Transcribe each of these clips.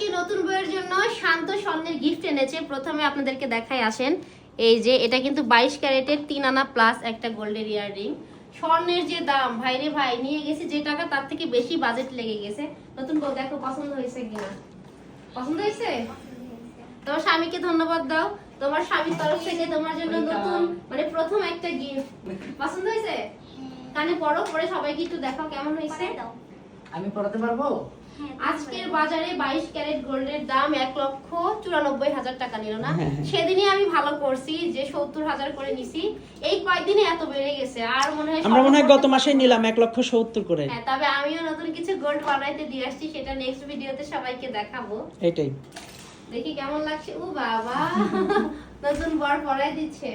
আজকে নতুন বইয়ের জন্য শান্ত স্বর্ণের গিফট এনেছে। প্রথমে আপনাদেরকে দেখাই আসেন। এই যে, এটা কিন্তু বাইশ ক্যারেটের তিন আনা প্লাস একটা গোল্ডের ইয়াররিং স্বর্ণের যে দাম ভাই রে ভাই, নিয়ে গেছি যে টাকা, তার থেকে বেশি বাজেট লেগে গেছে। নতুন বউ দেখো, পছন্দ হয়েছে কিনা? পছন্দ হয়েছে? তোমার স্বামীকে ধন্যবাদ দাও। তোমার স্বামীর তরফ থেকে তোমার জন্য নতুন মানে প্রথম একটা গিফট পছন্দ হয়েছে? কানে পড়ো পরে সবাইকে একটু দেখাও কেমন হয়েছে। আমি পড়াতে পারব? আজকের বাজারে বাইশ ক্যারেট গোল্ডের দাম এক লক্ষ চুরানব্বই হাজার টাকা নিল না। হ্যাঁ, হ্যাঁ। সেদিনই আমি ভালো করছি যে সত্তর হাজার করে নিছি। এই কয়েকদিনে এত বেড়ে গেছে? আর মনে হয় আমরা মনে হয় গত মাসে নিলাম এক লক্ষ সত্তর করে। হ্যাঁ তবে আমিও নতুন কিছু গোল্ড বানাইতে দিয়ে আসছি সেটা নেক্সট ভিডিওতে সবাইকে দেখাবো। এটাই দেখি কেমন লাগছে। ও বাবা নতুন বর পরাই দিচ্ছে।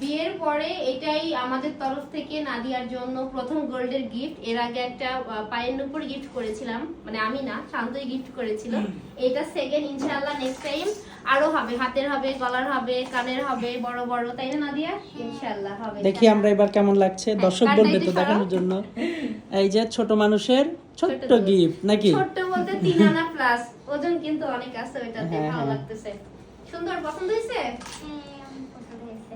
বিয়ের পরে এটাই আমাদের তরফ থেকে নাদিয়ার জন্য প্রথম গোল্ডের গিফট এর আগে একটা পায়ের নুপুর গিফট করেছিলাম। মানে আমি না শান্তই গিফট করেছিল। এটা সেকেন্ড ইনশাআল্লাহ নেক্সট টাইম আরও হবে। হাতের হবে গলার হবে কানের হবে বড় বড়। তাই না নাদিয়া? ইনশাআল্লাহ হবে। দেখি আমরা এবার কেমন লাগছে। হ্যাঁ, দর্শক বলবে তো দেখানোর জন্য। এই যে ছোট মানুষের ছোট্ট ছোট গিফট নাকি? ছোট্ট বলতে তিন আনা প্লাস ওজন কিন্তু অনেক আছে ওইটাতে হ্যাঁ, ভালো হ্যাঁ। লাগতেছে। সুন্দর পছন্দ হয়েছে?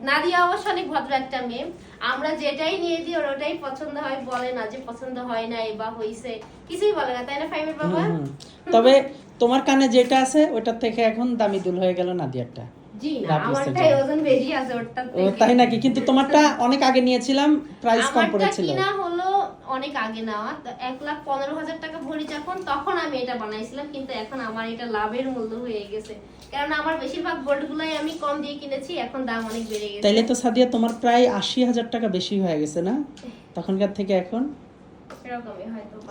নাদিয়া অবশ্য অনেক ভদ্র একটা মেয়ে। আমরা যেটাই নিয়ে দিই ওর ওটাই পছন্দ হয় বলে না যে পছন্দ হয় না বা হইছে। কিছুই বলে না তাই না ফাইমের বাবা। তবে তোমার কানে যেটা আছে ওটার থেকে এখন দামি দুল হয়ে গেল নাদিয়ারটা। জি না রাফ ইউজের আমারটাই জন্য। ওজন বেশি আছে ওরটার ও থেকে। তাই নাকি? কিন্তু তোমারটা অনেক আগে নিয়েছিলাম প্রাইস কম পড়েছিল। অনেক আগে নেওয়া। তো এক লাখ পনেরো হাজার টাকা ভরি যখন তখন আমি এটা বানাইছিলাম কিন্তু এখন আমার এটা লাভের মূল্য হয়ে গেছে। কারণ আমার বেশিরভাগ গোল্ড গুলাই আমি কম দিয়ে কিনেছি এখন দাম অনেক বেড়ে গেছে। তাইলে তো সাদিয়া তোমার প্রায় আশি হাজার টাকা বেশি হয়ে গেছে না? তখনকার থেকে এখন?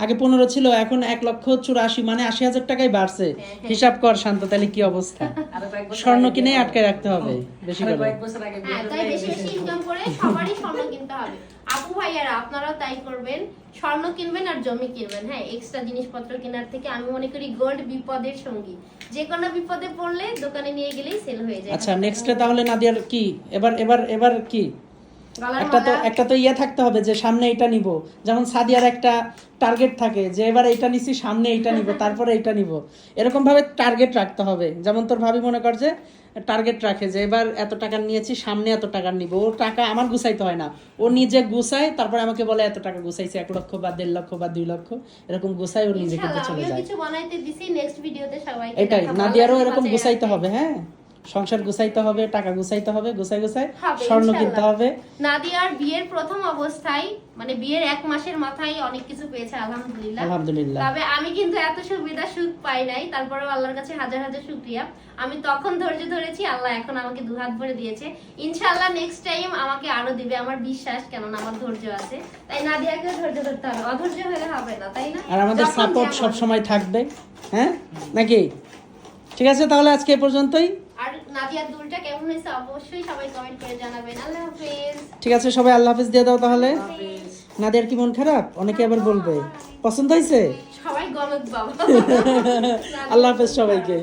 আগে পনেরো ছিল এখন এক লক্ষ চুরাশি মানে আশি হাজার টাকাই বাড়ছে। হ্যাঁ, হ্যাঁ। হিসাব কর শান্ত তাহলে কি অবস্থা? স্বর্ণ কিনে আটকে রাখতে হবে বেশি করে। কয়েক বছর আগে বিয়ে হ্যাঁ বেশি বেশি বেশি ইনকাম করে আপু ভাইয়ারা আপনারাও তাই করবেন। স্বর্ণ কিনবেন আর জমি কিনবেন হ্যাঁ এক্সট্রা জিনিসপত্র কেনার থেকে আমি মনে করি গোল্ড বিপদের সঙ্গী। যে কোনো বিপদে পড়লে দোকানে নিয়ে গেলেই সেল হয়ে যায়। আচ্ছা নেক্সটে তাহলে নাদিয়ার কি? এবার এবার এবার কি? একটা তো একটা তো ইয়ে থাকতে হবে যে সামনে এটা নিব। যেমন সাদিয়ার একটা টার্গেট থাকে যে এবার এইটা নিছি সামনে এইটা নিব তারপরে এইটা নিব। এরকম ভাবে টার্গেট রাখতে হবে। যেমন তোর ভাবি মনে কর যে টার্গেট রাখে যে এবার এত টাকা নিয়েছি সামনে এত টাকা নিব। ও টাকা আমার গুছাইতে হয় না। ও নিজে গুছায় তারপরে আমাকে বলে এত টাকা গুছাইছে এক লক্ষ বা দেড় লক্ষ বা দুই লক্ষ। এরকম গুছাই ও নিজে কিন্তু চলে যায়। কিছু বানাইতে দিছি নেক্সট ভিডিওতে সবাইকে এটাই। নাদিয়ারও এরকম বাঁচায় গুছাইতে হবে হ্যাঁ। সংসার গুছাইতে হবে টাকা গুছাইতে হবে গুছাই গুছাই স্বর্ণ কিনতে হবে। নাদিয়ার বিয়ের প্রথম অবস্থায় মানে বিয়ের এক মাসের মাথায় অনেক কিছু পেয়েছে আলহামদুলিল্লাহ। আলহামদুলিল্লাহ। তবে আমি কিন্তু এত সুবিধা সুখ পাই নাই তারপরেও আল্লাহর কাছে হাজার হাজার শুক্রিয়া। আমি তখন ধৈর্য ধরেছি আল্লাহ এখন আমাকে দু হাত ভরে দিয়েছে। ইনশাআল্লাহ নেক্সট টাইম আমাকে আরও দিবে আমার বিশ্বাস কেননা আমার ধৈর্য আছে। তাই নাদিয়াকে ধৈর্য ধরতে হবে। অধৈর্য হলে হবে না তাই না? আর আমাদের সাপোর্ট সব সময় থাকবে হ্যাঁ? নাকি? ঠিক আছে তাহলে আজকে এ পর্যন্তই। নাদিয়ার দুলটা কেমন হয়েছে অবশ্যই সবাই কমেন্ট করে জানাবেন। আল্লাহ হাফেজ। ঠিক আছে সবাই আল্লাহ হাফেজ দিয়ে দাও তাহলে। নাদের কি মন খারাপ? অনেকে আবার বলবে। পছন্দ হয়েছে? সবাই গলত বাবা। আল্লাহ হাফেজ সবাইকে।